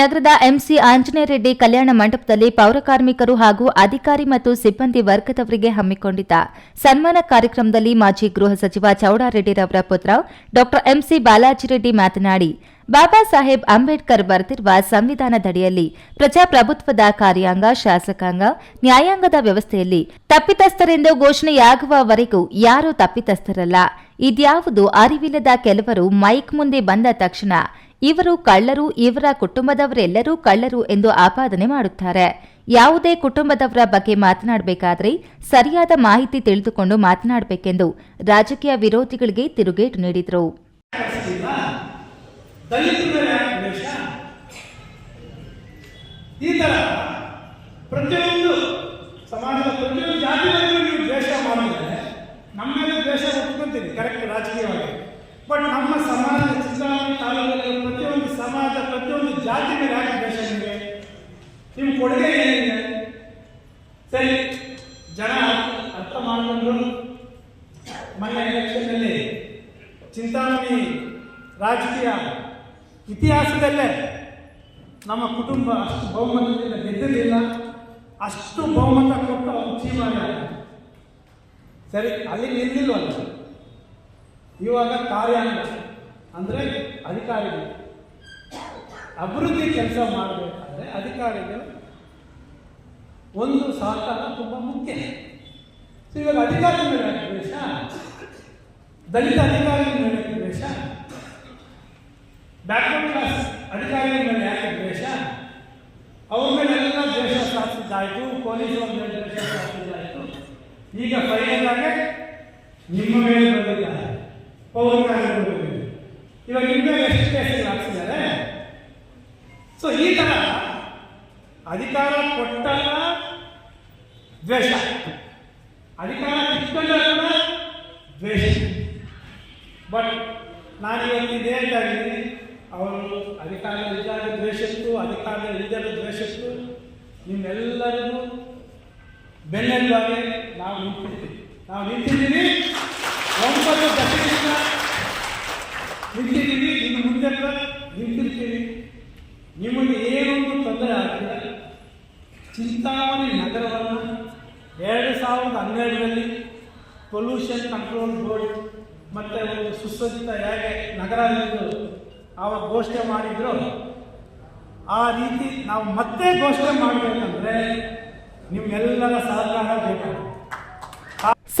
ನಗರದ ಎಂಸಿ ಆಂಜನೇಯ ರೆಡ್ಡಿ ಕಲ್ಯಾಣ ಮಂಟಪದಲ್ಲಿ ಪೌರಕಾರ್ಮಿಕರು ಹಾಗೂ ಅಧಿಕಾರಿ ಮತ್ತು ಸಿಬ್ಬಂದಿ ವರ್ಗದವರಿಗೆ ಹಮ್ಮಿಕೊಂಡಿದ್ದ ಸನ್ಮಾನ ಕಾರ್ಯಕ್ರಮದಲ್ಲಿ ಮಾಜಿ ಗೃಹ ಸಚಿವ ಚೌಡಾರೆಡ್ಡಿರವರ ಪುತ್ರ ಡಾ ಎಂಸಿ ಬಾಲಾಜಿರೆಡ್ಡಿ ಮಾತನಾಡಿ, ಬಾಬಾ ಸಾಹೇಬ್ ಅಂಬೇಡ್ಕರ್ ಬರೆದಿರುವ ಸಂವಿಧಾನದಡಿಯಲ್ಲಿ ಪ್ರಜಾಪ್ರಭುತ್ವದ ಕಾರ್ಯಾಂಗ, ಶಾಸಕಾಂಗ, ನ್ಯಾಯಾಂಗದ ವ್ಯವಸ್ಥೆಯಲ್ಲಿ ತಪ್ಪಿತಸ್ಥರೆಂದು ಘೋಷಣೆಯಾಗುವವರೆಗೂ ಯಾರೂ ತಪ್ಪಿತಸ್ಥರಲ್ಲ. ಇದ್ಯಾವುದು ಅರಿವಿಲ್ಲದ ಕೆಲವರು ಮೈಕ್ ಮುಂದೆ ಬಂದ ತಕ್ಷಣ ಇವರು ಕಳ್ಳರು, ಇವರ ಕುಟುಂಬದವರೆಲ್ಲರೂ ಕಳ್ಳರು ಎಂದು ಆಪಾದನೆ ಮಾಡುತ್ತಾರೆ. ಯಾವುದೇ ಕುಟುಂಬದವರ ಬಗ್ಗೆ ಮಾತನಾಡಬೇಕಾದ್ರೆ ಸರಿಯಾದ ಮಾಹಿತಿ ತಿಳಿದುಕೊಂಡು ಮಾತನಾಡಬೇಕೆಂದು ರಾಜಕೀಯ ವಿರೋಧಿಗಳಿಗೆ ತಿರುಗೇಟು ನೀಡಿದರು. ಬಟ್ ನಮ್ಮ ಸಮಾಜ ಸಮಾಜ ಪ್ರತಿಯೊಂದು ಜಾತಿ ಮೇಲೆ ಯಾಕೆ ನಿಮಗೆ ನಿಮ್ಮ ಕೊಡುಗೆ ಏನಿದೆ? ಸರಿ, ಜನ ಅರ್ಥ ಮಾಡಿಕೊಂಡ್ರು. ಮೊನ್ನೆ ಎಲೆಕ್ಷನ್ನಲ್ಲಿ ಚಿಂತಾಮಣಿ ರಾಜಕೀಯ ಇತಿಹಾಸದಲ್ಲೇ ನಮ್ಮ ಕುಟುಂಬ ಅಷ್ಟು ಬಹುಮತದಿಂದ ಗೆದ್ದಿರಲಿಲ್ಲ. ಅಷ್ಟು ಬಹುಮತ ಕೊಟ್ಟು ಅವ್ರು ಚೀಮಾನ ಸರಿ, ಅಲ್ಲಿ ನಿಂತಿಲ್ವಲ್ಲ? ಇವಾಗ ಕಾರ್ಯಾಂಗ ಅಂದರೆ ಅಧಿಕಾರಿಗಳು. ಅಭಿವೃದ್ಧಿ ಕೆಲಸ ಮಾಡಬೇಕಾದ್ರೆ ಅಧಿಕಾರಿಗಳು ಒಂದು ಸಹಕಾರ ತುಂಬ ಮುಖ್ಯ. ಸೊ ಇವಾಗ ಅಧಿಕಾರಿ ಮೇಲೆ ದ್ವೇಷ? ದಲಿತ ಅಧಿಕಾರಿ ಮೇಲೆ ದ್ವೇಷ? ಬ್ಯಾಕ್ವರ್ಡ್ ಕ್ಲಾಸ್ ಅಧಿಕಾರಿಗಳ ಮೇಲೆ ಯಾಕೆ ದ್ವೇಷ? ಅವ್ರ ಮೇಲೆಲ್ಲ ದ್ವೇಷ ಸಾಧಿಸಿದ್ದಾಯಿತು ಪೊಲೀಸರ ಮೇಲೆ ದ್ವೇಷ ಸಾಧಿಸಿದ್ದಾಯಿತು. ಈಗ ಫೈನಲ್ ಆಗಿ ನಿಮ್ಮ ಮೇಲೆ ಬಂದಿದ್ದಾರೆ ಪೌರ ಕಾರ್ಮಿಕರ ಮೇಲೆ ಇವಾಗ ಮೇಲೆ ಎಷ್ಟು ಕೇಸ್ ಹಾಕ್ಸಿದ್ದಾರೆ ಸೊ ಈ ಥರ ಅಧಿಕಾರ ಕೊಟ್ಟಾಗ ದ್ವೇಷ ಅಧಿಕಾರ ಕಿತ್ಕೊಂಡಾಗ ಕೂಡ ದ್ವೇಷ ಬಟ್ ನಾನು ಇವತ್ತು ಇದೇ ಹೇಳ್ತಾ ಇದ್ದೀನಿ ಅವರು ಅಧಿಕಾರಿಗಳಿದ್ದಾಗ ದ್ವೇಷತ್ತು ಅಧಿಕಾರಿಗಳಿದ್ದಾಗ ದ್ವೇಷತ್ತು ನಿಮ್ಮೆಲ್ಲರಿಗೂ ಬೆನ್ನೆಲುಬಾಗಿ ನಾವು ನಿಂತಿರ್ತೀವಿ ನಾವು ನಿಂತಿದ್ದೀವಿ ತೊಂದರೆ ಆಗಿದೆ ಚಿಂತಾಮಣಿ ನಗರವನ್ನು ಎರಡು ಸಾವಿರದ ಹನ್ನೆರಡರಲ್ಲಿ ಪೊಲ್ಯೂಷನ್ ಕಂಟ್ರೋಲ್ ಬೋರ್ಡ್ ಮತ್ತು ಒಂದು ಸುಸಜ್ಜಿತ ಹೇಗೆ ನಗರ ಎಂದು ಆವಾಗ ಘೋಷಣೆ ಮಾಡಿದ್ರು, ಆ ರೀತಿ ನಾವು ಮತ್ತೆ ಘೋಷಣೆ ಮಾಡಬೇಕಂದ್ರೆ ನಿಮ್ಮೆಲ್ಲರ ಸಹಕಾರ ಬೇಕಾಗುತ್ತೆ.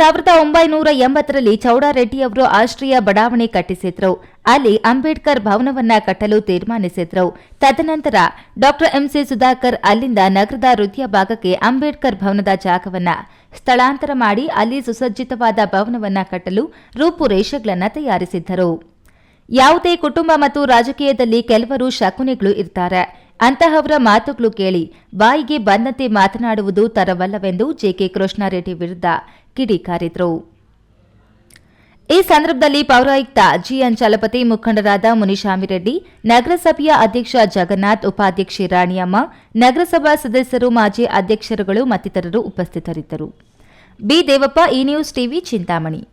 ಸಾವಿರದ ಒಂಬೈನೂರ ಎಂಬತ್ತರಲ್ಲಿ ಚೌಡಾರೆಡ್ಡಿಯವರು ಆಶ್ರಯ ಬಡಾವಣೆ ಕಟ್ಟಿಸಿದ್ರು. ಅಲ್ಲಿ ಅಂಬೇಡ್ಕರ್ ಭವನವನ್ನ ಕಟ್ಟಲು ತೀರ್ಮಾನಿಸಿದ್ರು. ತದನಂತರ ಡಾ ಎಂಸಿ ಸುಧಾಕರ್ ಅಲ್ಲಿಂದ ನಗರದ ಹೃದಯ ಭಾಗಕ್ಕೆ ಅಂಬೇಡ್ಕರ್ ಭವನದ ಜಾಗವನ್ನ ಸ್ಥಳಾಂತರ ಮಾಡಿ ಅಲ್ಲಿ ಸುಸಜ್ಜಿತವಾದ ಭವನವನ್ನ ಕಟ್ಟಲು ರೂಪುರೇಷೆಗಳನ್ನು ತಯಾರಿಸಿದ್ದರು. ಯಾವುದೇ ಕುಟುಂಬ ಮತ್ತು ರಾಜಕೀಯದಲ್ಲಿ ಕೆಲವರು ಶಕುನಿಗಳು ಇರ್ತಾರೆ. ಅಂತಹವರ ಮಾತುಗಳು ಕೇಳಿ ಬಾಯಿಗೆ ಬಂದಂತೆ ಮಾತನಾಡುವುದು ತರವಲ್ಲವೆಂದು ಜೆಕೆ ಕೃಷ್ಣಾರೆಡ್ಡಿ ವಿರುದ್ಧ ಕಿಡಿಕಾರಿದ್ರು ಈ ಸಂದರ್ಭದಲ್ಲಿ ಪೌರಾಯುಕ್ತ ಜಿಎನ್ ಚಲಪತಿ ಮುಖಂಡರಾದ ಮುನಿಶಾಮಿರೆಡ್ಡಿ ನಗರಸಭೆಯ ಅಧ್ಯಕ್ಷ ಜಗನ್ನಾಥ್, ಉಪಾಧ್ಯಕ್ಷೆ ರಾಣಿಯಮ್ಮ, ನಗರಸಭಾ ಸದಸ್ಯರು, ಮಾಜಿ ಅಧ್ಯಕ್ಷರುಗಳು ಮತ್ತಿತರರು ಉಪಸ್ಥಿತರಿದ್ದರು. ಬಿ. ದೇವಪ್ಪ, ಈ ನ್ಯೂಸ್ ಟಿವಿ ಚಿಂತಾಮಣಿ.